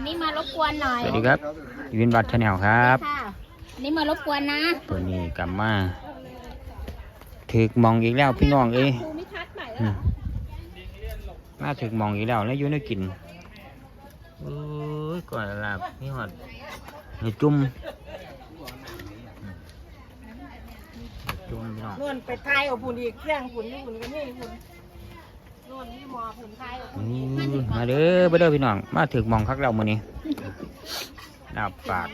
วันนี้มารบกวนหน่อยสวัสดีครับวินวัดชาแนลครับค่ะวันนี้มารบกวนนะตัวนี้กลับมาถึกมองอีกแล้วพี่น้องเอ้ยภูมิทัศน์ใหม่อืมน่าถึกมองอีกแล้วแล้วอยุ่ในกินโอ้ยก่อนลาบนี่หอดนี่จุ่มอืมจุ่มพี่น้องนวลไปไทยเอาผุนอีกเครื่องผุนนี่ผุนก็นี่ผุน มานี่มาเด้อมาเด้อพี่น้อง มาถึงมองคักเรามื้อนี้ดาบปาก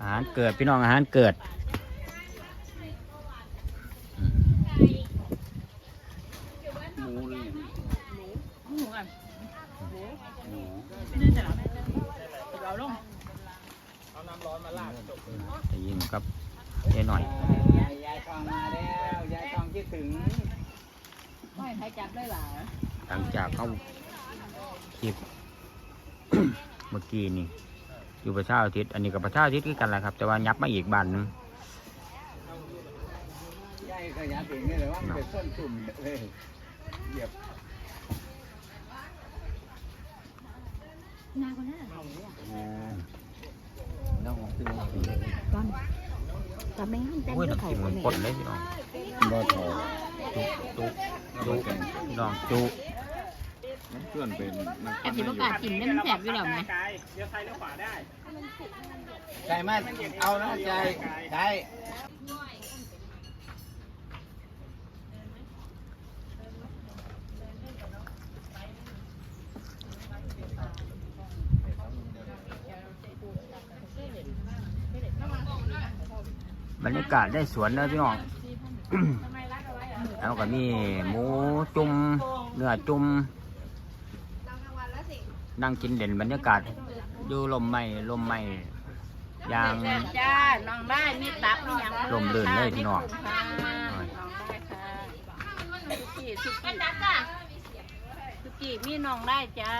อาหารเกิดพี่น้องอาหารเกิดอืม เราลง จะยิงกับเจ๊หน่อย ยายยายทองมาแล้วยายทองคิดถึง ไม่ใคร จับได้หรอหลังจากเข้าคลิป เมื่อกี้นี่ อยู่ประชาอาทิตย์อันนี้กับประชาอาทิตย์คือกันแหละครับ แต่ว่ายับมาอีกบ้านหนึงยายก็ยัดเองนี่เลยว่ามันเป็นส้นตุ่มเลยเหยียบน้องคือแต่ไม่งั้นแต่งอุ้ยด้วยน้ำเขาจิ้มมันเนี่ยข้นเลยพี่น้องบ่ทอ จุจุจุพี่นองจุมันเพื่อนเป็นนักแอบสิประกาศกินได้มันแสบอยู่หรอไหมใจมากเอานะใจใจบรรยากาศได้สวนเลยพี่น้อง แล้วก็มีหมูจุ่มเนื้อจุ่มนั่งกินเด่นบรรยากาศดูลมไม้ลมไม้ยางจ้าน้องได้มีตับมีหยังลมลื่นเลยพี่น้องค่ะน้องได้ค่ะสุกี้สุกี้สุกี้มีน้องได้จ้า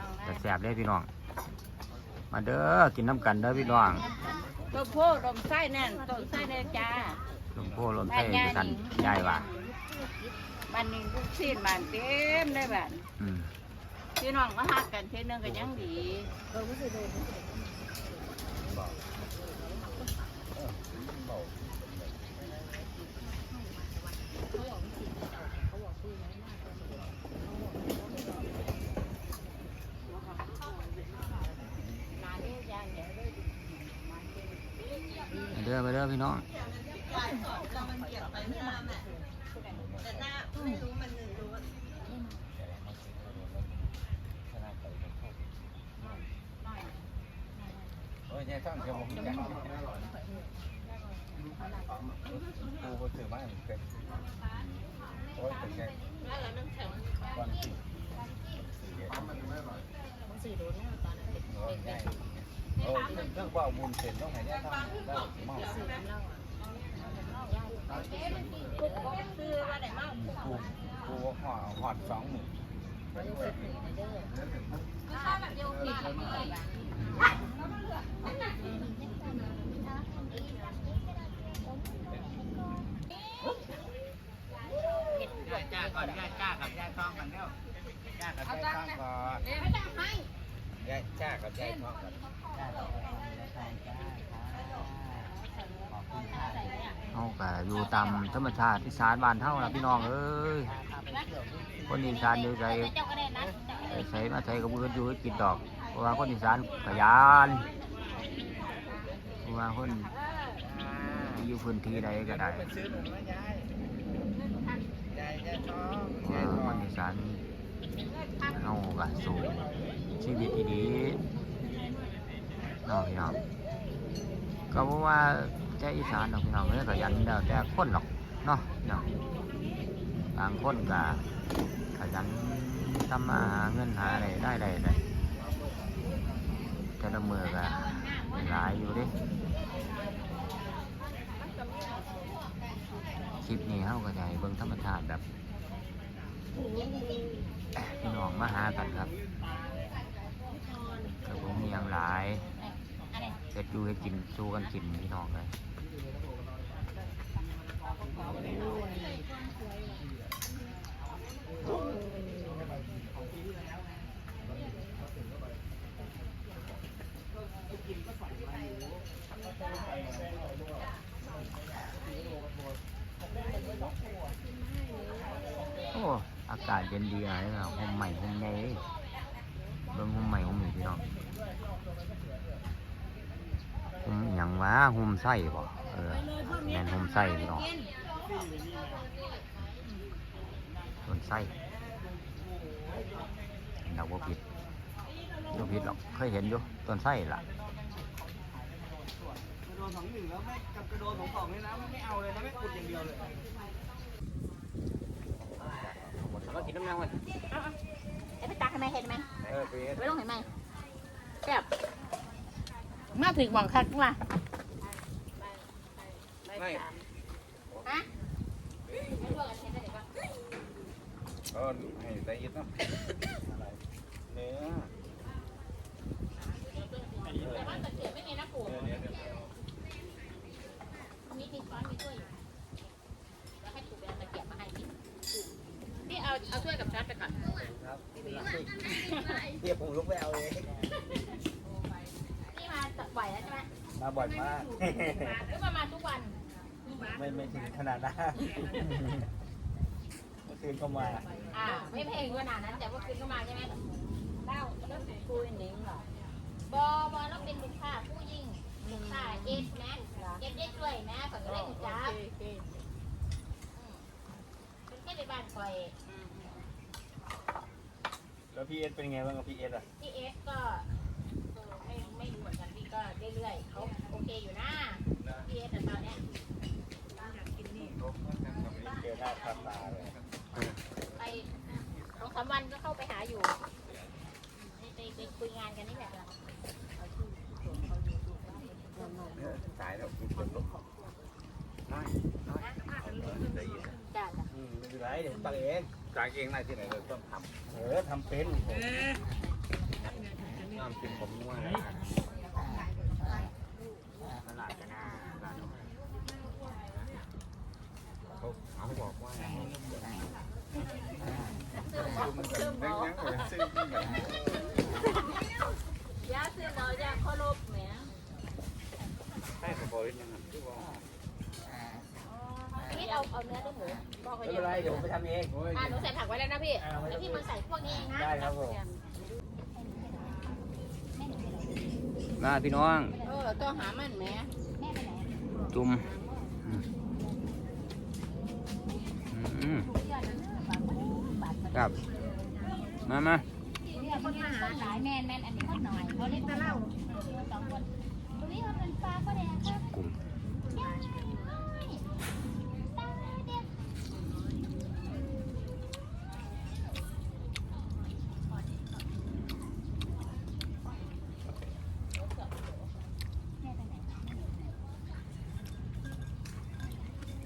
น้องได้แต่แสบได้พี่น้อง มาเด้อกินน้ำกันเด้อพี่น้องต้มโพดต้มไส้แน่นต้มไส้แน่นจ้าล มโพลมไส้ด้วยกันยายว่าบ้านนี้ลูกซีนบ้านเต็มได้บ้านอืมพี่น้องก็ฮักกันเช่นนึงก็ยังดีมาเด้อมาเด้อพี่น้อง โอ้ยยายทองจะบอกจังกูก็ถือไม้เหมือนกันโอ้ยเป็นไงก่อนสิโอ้ยเรื่องว่าบุญเสร็จต้องให้ยายทองได้เมา กูกูหอหอดสองหมื่นยายจ้าก่อนยายจ้ากับยายทองกันเด้อจ้ากับยายทองก่อนยายจ้ากับยายทองก่อน เอาก็อยู่ตามธรรมชาติที่สานบ้านเท่าละพี่น้องเอ้ยคนอีสานอยู่ใส่ใส่มาใส่กับมืออยู่กินดอกเพราะว่าคนอีสานขยันเพราะว่าคนอยู่พื้นที่ใดก็ได้ไปซื้อหนูนะยายยายยายทองเพราะยายว่าทคนอีสานเอาก็สู่ชีวิตที่ดีเน้องพี่น้อง ก็เพราะว่าใจอีสานเนาะพี่น้องเอ้ยขยันแล้วแต่คนหรอกเนาะพี่น้องบางคนก็ขยันทำมาหาเงินหาอะไรได้ได้ได้แต่ละมือก็หลายอยู่เดิคลิปนี้เขาก็จะให้เบิ่งธรรมชาติแบบพี่น้องมาหากันครับแต่ผมมีอย่างหลาย เฮ็ดยูจะกินสู้กันกินพี่น้องเลยโอ้อากาศเย็นดีอะไรนะหอมใหม่หอมใหญ่เบิ่งหอมใหม่หอมหน่พี่น้อง ห่มหยังวะห่มไส้บ่เออแม่นห่มไส้พี่น้องส่วนไส้เราบ่ผิดบ่ผิดหรอกเคยเห็นอยู่ต้นไส้ล่ะกระโดดสองหนึ่งแล้วไม่กับกระโดดสองสองเลยนะไม่เอาเลยนะไม่อุดอย่างเดียวเลยมากินน้ำน้ำมันไอ้ไปตักให้ไหมเห็นไหมเออเบสไว้ลงเห็นไหมแซ่บ มาถึงหวังคักว่าไม่ฮะก็ให้ใจเย็นนะอะไรเนื้อแต่ว่าตะเกียบไม่มีนะปู่เนื้อเนื้อมีมีช้อนมีถ้วยอยู่แล้วให้ปู่ไปเอาตะเกียบมาให้กินพี่เอาเอาถ้วยกับช้อนไปก่อนครับเดี๋ยวผมลุกไปเอาเองนี่มาตัก บ่อยแล้วใช่ไหมมาบ่อยมากหรือมามาทุกวันไม่ไม่ถึงขนาดนั้นเมื่อคืนก็มา อ่าไม่เพลงขนาดนั้น แต่ว่าคืนก็มาใช่ไหมเล่าแล้วคุยหนิงเหรอบอบอแล้วเป็นลูกค้าผู้ยิ่งลูกค้าเอ็ดนะเอ็ดเอ็ดด้วยนะก่อนก็ได้ถึงจ้าบเป็นแค่ในบ้านคอยแล้วพี่เอสเป็นไงบ้างกับพี่เอสอะพี่เอ็กก็เออไม่ไม่รู้เหมือนกันพี่ก็เรื่อยๆเขาโอเคอยู่นะพี่เอ็กแต่ตอนเนี้ย เจอหน้าค่าตาเลย ไปสองสามวันก็เข้าไปหาอยู่ไปไปไปคุยงานกันนี่แหละ สายแล้วมีคนลุกน้อยน้อยใจเย็นจ้าจ้ะอืมไม่เป็นไรเดี๋ยวตักเองตักเองได้ที่ไหนเราต้องทำเออทำเป็นน้ำเป็นผมว่าตลาดกันนะตลาดเขาเขาบอกว่าซื้อมันแบบยังยังเหมือนซื้อที่ไหน ยาซื้อเรายาเคารพแหม ให้เขาบ อกนิดนึงอะที่บอกพี่เอาเอาเนื้อด้วยหมูบอกไปไม่เยเป็นไรอะเดี๋ยวผมไปทำเองอ่าหนูใส่ผักไว้แล้วนะพี่แล้วพี่มาใส่พวกนี้เองนะได้ครับผมมาพี่น้องเออต้องหามันแหมแม่ไปไหนจุ่มอืมครับมามาเนี่ยคนมาหาหลายแมนแมนอันนี้คนหน่อยเขาเรียกตะเล่าสองคน ตรงนี้เขาเป็นปลาก็แดงครับกลุ่ม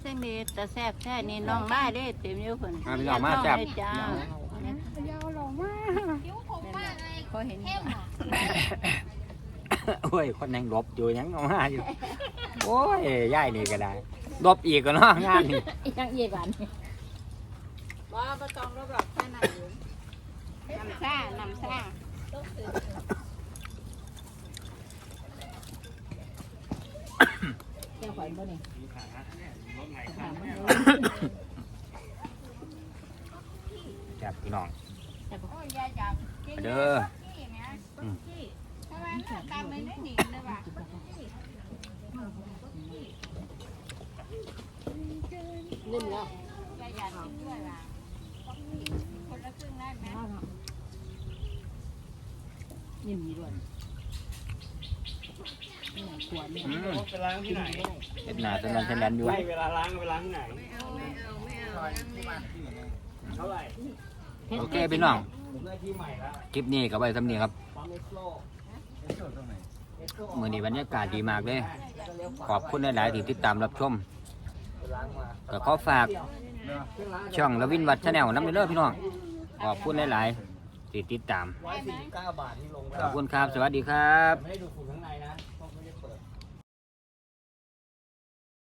เส้นมีแต่แซ่บแท้นี่น้องได้เด้เต็มเยอะคนมาพี่น้องมาแซ่บจ้าผิวผมมากเลยเขาเห็น เข้มอะ โอ้ย คนยังหลบอยู่ยังเอามาอยู่ โอ้ยย่ายนี่ก็ได้หลบอีกก็เนาะงานนี่ยังเยี่ยกันว่าประตองรอบๆแค่นั้นอยู่น้ำซ่าน้ำซ่าเจ้าข่อยบ่นี่จับพี่น้องโอ้ยยายจับเด้อ ที่แม่ที่ทำไมตามไม่ได้หนีเลยว่ะลืมแล้วยายอยากกินด้วยว่ะคนละครึ่งได้ไหมยิ้มด้วยนี่ขวดนี่อืมไปล้างที่ไหนเฮ็ดหน้าตอนนั้นฉันดันอยู่ไม่เวลาล้างเวลาที่ไหนเท่าไหร่โอเคพี่น้องผมได้ที่ใหม่แล้วคลิปนี้ก็ไว้สำเนียครับปั๊ เหมือนี้บรรยากาศดีมากเลย ขอบคุณหลาย ๆ ที่ติดตามรับชม ก็ขอฝากช่องละวินวัดชาแนลน้ำเลือพี่น้อง ขอบคุณหลาย ๆ ที่ติดตาม ขอบคุณครับ สวัสดีครับ